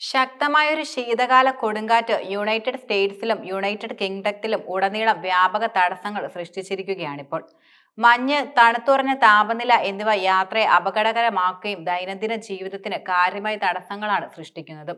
ശക്തമായൊരു ശീതകാല കൊടുങ്കാറ്റ് യുണൈറ്റഡ് സ്റ്റേറ്റ്സിലും യുണൈറ്റഡ് കിങ്ഡത്തിലും ഉടനീളം വ്യാപക തടസ്സങ്ങൾ സൃഷ്ടിച്ചിരിക്കുകയാണിപ്പോൾ. മഞ്ഞ് തണുത്തുറഞ്ഞ താപനില എന്നിവ യാത്രയെ അപകടകരമാക്കുകയും ദൈനംദിന ജീവിതത്തിന് കാര്യമായ തടസ്സങ്ങളാണ് സൃഷ്ടിക്കുന്നത്.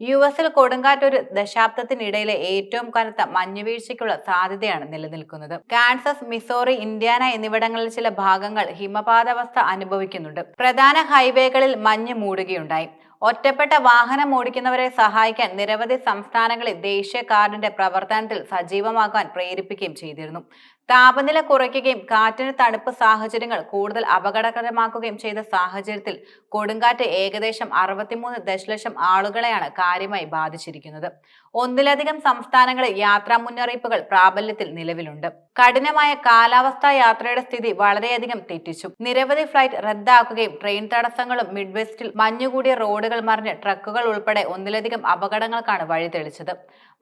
യു എസിൽ കൊടുങ്കാറ്റ് ഒരു ദശാബ്ദത്തിനിടയിലെ ഏറ്റവും കനത്ത മഞ്ഞുവീഴ്ചയ്ക്കുള്ള സാധ്യതയാണ് നിലനിൽക്കുന്നത്. കാൻസസ് മിസോറി ഇന്ത്യാന എന്നിവിടങ്ങളിൽ ചില ഭാഗങ്ങൾ ഹിമപാതാവസ്ഥ അനുഭവിക്കുന്നുണ്ട്. പ്രധാന ഹൈവേകളിൽ മഞ്ഞ് മൂടുകയുണ്ടായി. ഒറ്റപ്പെട്ട വാഹനം ഓടിക്കുന്നവരെ സഹായിക്കാൻ നിരവധി സംസ്ഥാനങ്ങളിൽ ദേശീയ കാർഡിന്റെ പ്രവർത്തനത്തിൽ സജീവമാക്കാൻ പ്രേരിപ്പിക്കുകയും ചെയ്തിരുന്നു. താപനില കുറയ്ക്കുകയും കാറ്റിന് തണുപ്പ് സാഹചര്യങ്ങൾ കൂടുതൽ അപകടകരമാക്കുകയും ചെയ്ത സാഹചര്യത്തിൽ കൊടുങ്കാറ്റ് ഏകദേശം അറുപത്തിമൂന്ന് ദശലക്ഷം ആളുകളെയാണ് കാര്യമായി ബാധിച്ചിരിക്കുന്നത്. ഒന്നിലധികം സംസ്ഥാനങ്ങളിൽ യാത്രാ മുന്നറിയിപ്പുകൾ പ്രാബല്യത്തിൽ നിലവിലുണ്ട്. കഠിനമായ കാലാവസ്ഥാ യാത്രയുടെ സ്ഥിതി വളരെയധികം തെറ്റിച്ചു. നിരവധി ഫ്ലൈറ്റ് റദ്ദാക്കുകയും ട്രെയിൻ തടസ്സങ്ങളും മിഡ്വെസ്റ്റിൽ മഞ്ഞുകൂടിയ റോഡുകൾ മറിഞ്ഞ് ട്രക്കുകൾ ഉൾപ്പെടെ ഒന്നിലധികം അപകടങ്ങൾക്കാണ് വഴിതെളിച്ചത്.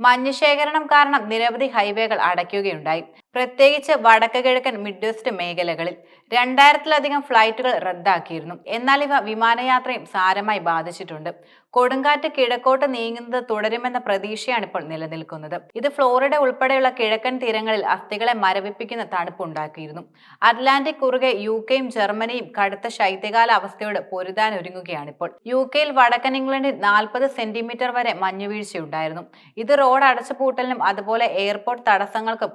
മഞ്ഞ് ശേഖരണം കാരണം നിരവധി ഹൈവേകൾ അടയ്ക്കുകയുണ്ടായി. പ്രത്യേകിച്ച് വടക്ക് കിഴക്കൻ മിഡ് വെസ്റ്റ് മേഖലകളിൽ രണ്ടായിരത്തിലധികം ഫ്ലൈറ്റുകൾ റദ്ദാക്കിയിരുന്നു. എന്നാൽ ഇവ വിമാനയാത്രയും സാരമായി ബാധിച്ചിട്ടുണ്ട്. കൊടുങ്കാറ്റ് കിഴക്കോട്ട് നീങ്ങുന്നത് തുടരുമെന്ന പ്രതീക്ഷയാണ് ഇപ്പോൾ നിലനിൽക്കുന്നത്. ഇത് ഫ്ലോറിഡ ഉൾപ്പെടെയുള്ള കിഴക്കൻ തീരങ്ങളിൽ അസ്ഥികളെ മരവിപ്പിക്കുന്ന തണുപ്പുണ്ടാക്കിയിരുന്നു. അറ്റ്ലാന്റിക് കുറുകെ യു കെയും ജർമ്മനിയും കടുത്ത ശൈത്യകാല അവസ്ഥയോട് പൊരുതാനൊരുങ്ങുകയാണ് ഇപ്പോൾ. യു കെയിൽ വടക്കൻ ഇംഗ്ലണ്ടിൽ നാൽപ്പത് സെന്റിമീറ്റർ വരെ മഞ്ഞുവീഴ്ചയുണ്ടായിരുന്നു. ഇത് റോഡ് അടച്ചുപൂട്ടലിനും അതുപോലെ എയർപോർട്ട് തടസ്സങ്ങൾക്കും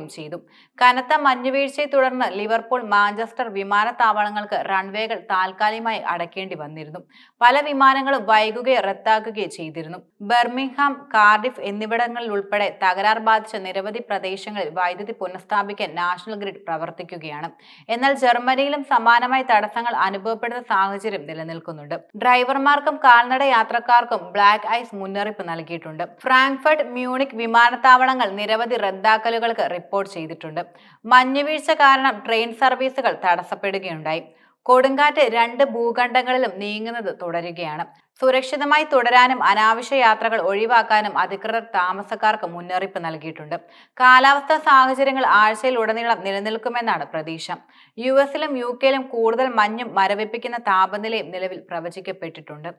കാരണമാവുകയും ചെയ്തു. കനത്ത മഞ്ഞുവീഴ്ചയെ തുടർന്ന് ലിവർപൂൾ മാഞ്ചസ്റ്റർ വിമാനത്താവളങ്ങൾക്ക് റൺവേകൾ താൽക്കാലികമായി അടയ്ക്കേണ്ടി വന്നിരുന്നു. പല വിമാനങ്ങളും വൈകുകയോ റദ്ദാക്കുകയോ ചെയ്തിരുന്നു. ബർമിംഗ്ഹാം കാർഡിഫ് എന്നിവിടങ്ങളിൽ ഉൾപ്പെടെ തകരാർ ബാധിച്ച നിരവധി പ്രദേശങ്ങളിൽ വൈദ്യുതി പുനഃസ്ഥാപിക്കാൻ നാഷണൽ ഗ്രിഡ് പ്രവർത്തിക്കുകയാണ്. എന്നാൽ ജർമ്മനിയിലും സമാനമായ തടസ്സങ്ങൾ അനുഭവപ്പെടുന്ന സാഹചര്യം നിലനിൽക്കുന്നുണ്ട്. ഡ്രൈവർമാർക്കും കാൽനട യാത്രക്കാർക്കും ബ്ലാക്ക് ഐസ് മുന്നറിയിപ്പ് നൽകിയിട്ടുണ്ട്. ഫ്രാങ്ക്ഫർട്ട് മ്യൂണിക് വിമാനത്താവളങ്ങൾ നിരവധി റദ്ദാക്കലുകൾക്ക് റിപ്പോർട്ട് ചെയ്തിട്ടുണ്ട്. മഞ്ഞുവീഴ്ച കാരണം ട്രെയിൻ സർവീസുകൾ തടസ്സപ്പെടുകയുണ്ടായി. കൊടുങ്കാറ്റ് രണ്ട് ഭൂഖണ്ഡങ്ങളിലും നീങ്ങുന്നത് തുടരുകയാണ്. സുരക്ഷിതമായി തുടരാനും അനാവശ്യ യാത്രകൾ ഒഴിവാക്കാനും അധികൃതർ താമസക്കാർക്ക് മുന്നറിയിപ്പ് നൽകിയിട്ടുണ്ട്. കാലാവസ്ഥാ സാഹചര്യങ്ങൾ ആഴ്ചയിൽ ഉടനീളം നിലനിൽക്കുമെന്നാണ് പ്രതീക്ഷ. യു എസിലും യു കെയിലും കൂടുതൽ മഞ്ഞും മരവിപ്പിക്കുന്ന താപനിലയും നിലവിൽ പ്രവചിക്കപ്പെട്ടിട്ടുണ്ട്.